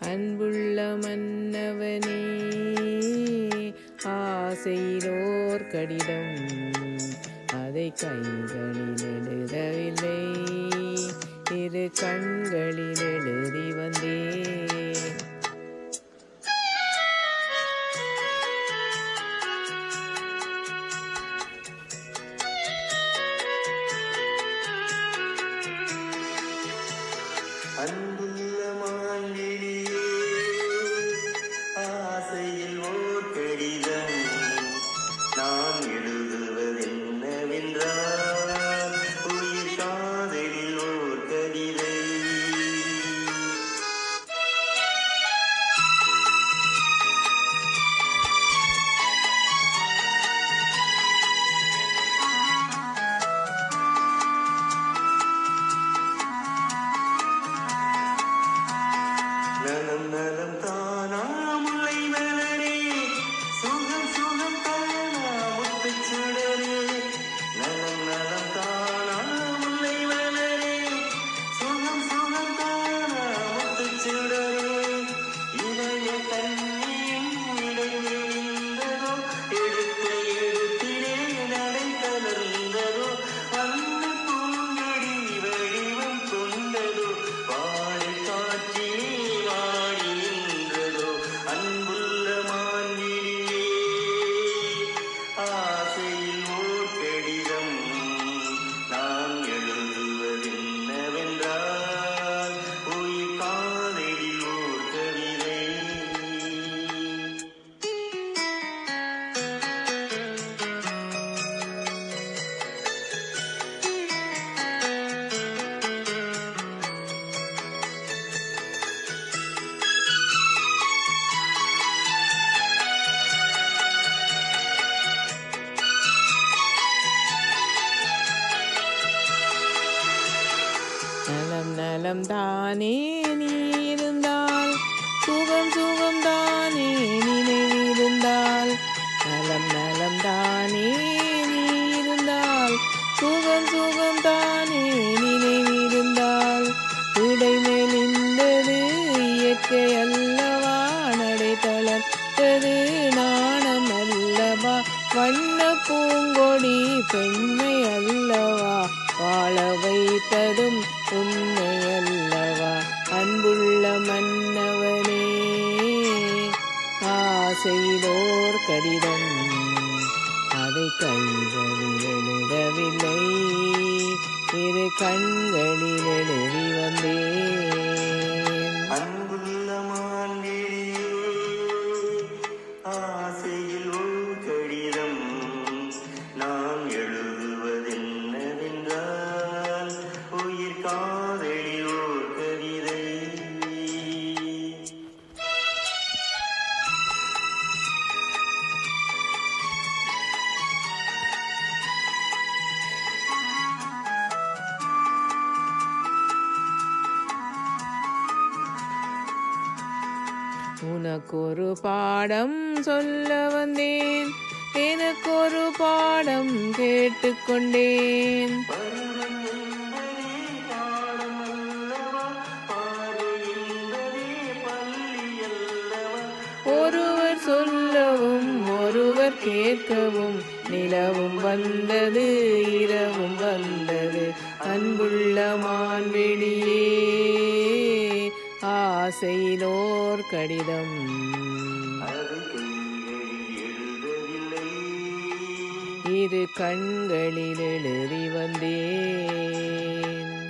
அன்புள்ள மன்னவனே ஆசையிலோர் கடிதம் அதை கைகளில் எழுதவில்லை. இரு கண்களில் எழுத today. நலம் தானே நீ இருந்தால் சுகம் சுகம் தானே நினைவிருந்தால்? நலம் நலம் தானே நீ இருந்தால் சுகம் சுகம் தானே நினைவிருந்தால்? இடை இடைமெலிந்தது இயற்கை அல்லவா? நடை தளர்த்தது நாணம் அல்லவா? வண்ண பூங்கொடி பெண்மை அல்லவா? வாழ வைத்ததும் உண்மை அல்லவா அன்புள்ள மன்னவனே ஆசைதோர் கடிதம் அதை கண்களில் எழுதவில்லை. இரு கண்களில் எழுதி வந்த உனக்கொரு பாடம் சொல்ல வந்தேன். எனக்கொரு பாடம் கேட்டுக்கொண்டேன். ஒருவர் சொல்லவும் ஒருவர் கேட்கவும் நிலவும் வந்தது இரவும் வந்தது. அன்புள்ள மான்வெளியே ஆசையிலோர் கடிதம். இரு கண்களில் எழுதி வந்தேன்.